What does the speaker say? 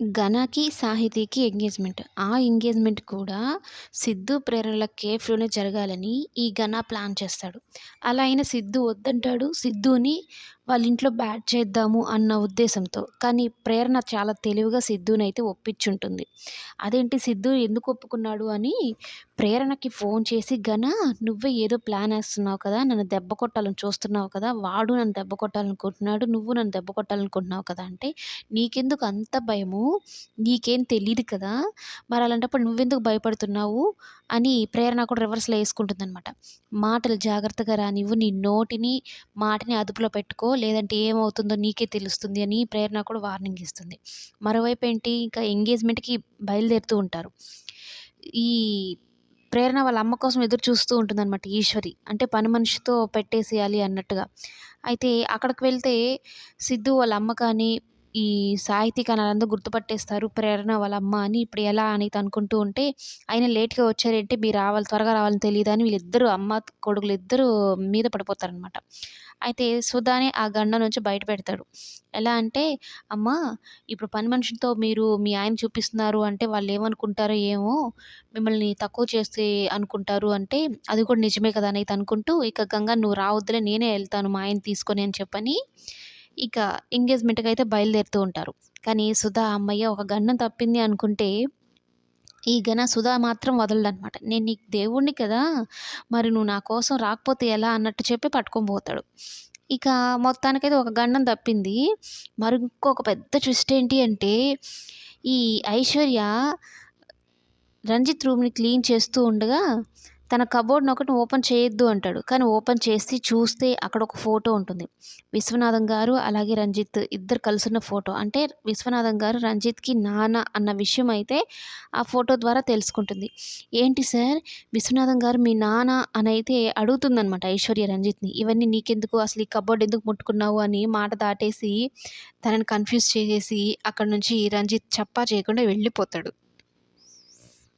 ఘనకి సాహితీకి engagement. ఆ engagement కూడా సిద్ధు, ప్రేరణల కేఫ్‌లోనే జరగాలని ఈ ఘన ప్లాన్ చేస్తాడు. అలా అయిన సిద్ధు వద్దంటాడు. సిద్ధుని వాళ్ళ ఇంట్లో బ్యాట్ చేద్దాము అన్న ఉద్దేశంతో. కానీ ప్రేరణ చాలా తెలివిగా సిద్ధునైతే ఒప్పించుంటుంది. అదేంటి సిద్ధు ఎందుకు ఒప్పుకున్నాడు అని ప్రేరణకి ఫోన్ చేసి గన నువ్వే ఏదో ప్లాన్ వేస్తున్నావు కదా! నన్ను దెబ్బ కొట్టాలని చూస్తున్నావు కదా! వాడు నన్ను దెబ్బ కొట్టాలనుకుంటున్నాడు. నువ్వు నన్ను దెబ్బ కొట్టాలనుకుంటున్నావు కదా! అంటే నీకెందుకు అంత భయము? నీకేం తెలియదు కదా! మరి అలాంటప్పుడు నువ్వెందుకు భయపడుతున్నావు? అని ప్రేరణ కూడా రివర్స్‌లో వేసుకుంటుందన్నమాట మాటలు జాగ్రత్తగా రానివ్వు. నీ నోటిని, మాటని అదుపులో పెట్టుకో. లేదంటే ఏమవుతుందో నీకే తెలుస్తుంది అని ప్రేరణ కూడా వార్నింగ్ ఇస్తుంది. మరోవైపు ఏంటి ఇంకా ఎంగేజ్మెంట్‌కి బయలుదేరుతూ ఉంటారు. ఈ ప్రేరణ వాళ్ళ అమ్మ కోసం ఎదురు చూస్తూ ఉంటుందన్నమాట ఈశ్వరి. అంటే పని మనిషితో పెట్టేసేయాలి అన్నట్టుగా. అయితే అక్కడికి వెళ్తే సిద్ధు వాళ్ళ అమ్మ కానీ, ఈ సాహితీ కానీ గుర్తుపట్టేస్తారు. ప్రేరణ వాళ్ళ అమ్మ అని. ఇప్పుడు ఎలా అని అనుకుంటూ ఉంటే ఆయన లేట్‌గా వచ్చారేంటి మీరు రావాలి త్వరగా రావాలని తెలియదు అని వీళ్ళిద్దరూ అమ్మ, కొడుకులు ఇద్దరూ మీద పడిపోతారనమాట. అయితే సుధానే ఆ గండ నుంచి బయట పెడతాడు. ఎలా అంటే అమ్మా ఇప్పుడు పని మనిషితో మీరు మీ ఆయన చూపిస్తున్నారు అంటే వాళ్ళు ఏమనుకుంటారో ఏమో! మిమ్మల్ని తక్కువ చేస్తే అనుకుంటారు అంటే అది కూడా నిజమే కదా! అని అనుకుంటూ ఇక గంగా నువ్వు రావద్దులే నేనే వెళ్తాను మా ఆయన తీసుకొని అని చెప్పని ఇక ఎంగేజ్మెంట్కి అయితే బయలుదేరుతూ ఉంటారు. కానీ సుధా అమ్మయ్య ఒక గన్నం తప్పింది అనుకుంటే ఈ గన సుధా మాత్రం వదలడనమాట. నేను నీకు దేవుడిని కదా! మరి నువ్వు నా కోసం రాకపోతే ఎలా అన్నట్టు చెప్పి పట్టుకొని పోతాడు. ఇక మొత్తానికైతే ఒక గండం తప్పింది. మరి ఇంకొక పెద్ద ట్విస్ట్ ఏంటి అంటే ఈ ఐశ్వర్య రంజిత్ రూమ్‌ని క్లీన్ చేస్తూ ఉండగా తన కబోర్డ్‌ని ఒకటి ఓపెన్ చేయొద్దు అంటాడు. కానీ ఓపెన్ చేసి చూస్తే అక్కడ ఒక ఫోటో ఉంటుంది. విశ్వనాథం గారు అలాగే రంజిత్ ఇద్దరు కలిసున్న ఫోటో. అంటే విశ్వనాథం గారు రంజిత్‌కి నాన్న అన్న విషయం అయితే ఆ ఫోటో ద్వారా తెలుసుకుంటుంది. ఏంటి సార్ విశ్వనాథం గారు మీ నాన్న అని అయితే అడుగుతుందనమాట ఐశ్వర్య రంజిత్‌ని. ఇవన్నీ నీకెందుకు అసలు ఈ కబోర్డ్ ఎందుకు ముట్టుకున్నావు అని మాట దాటేసి తనని కన్‌ఫ్యూజ్ చేసేసి అక్కడి నుంచి రంజిత్ చప్పా చేయకుండా వెళ్ళిపోతాడు.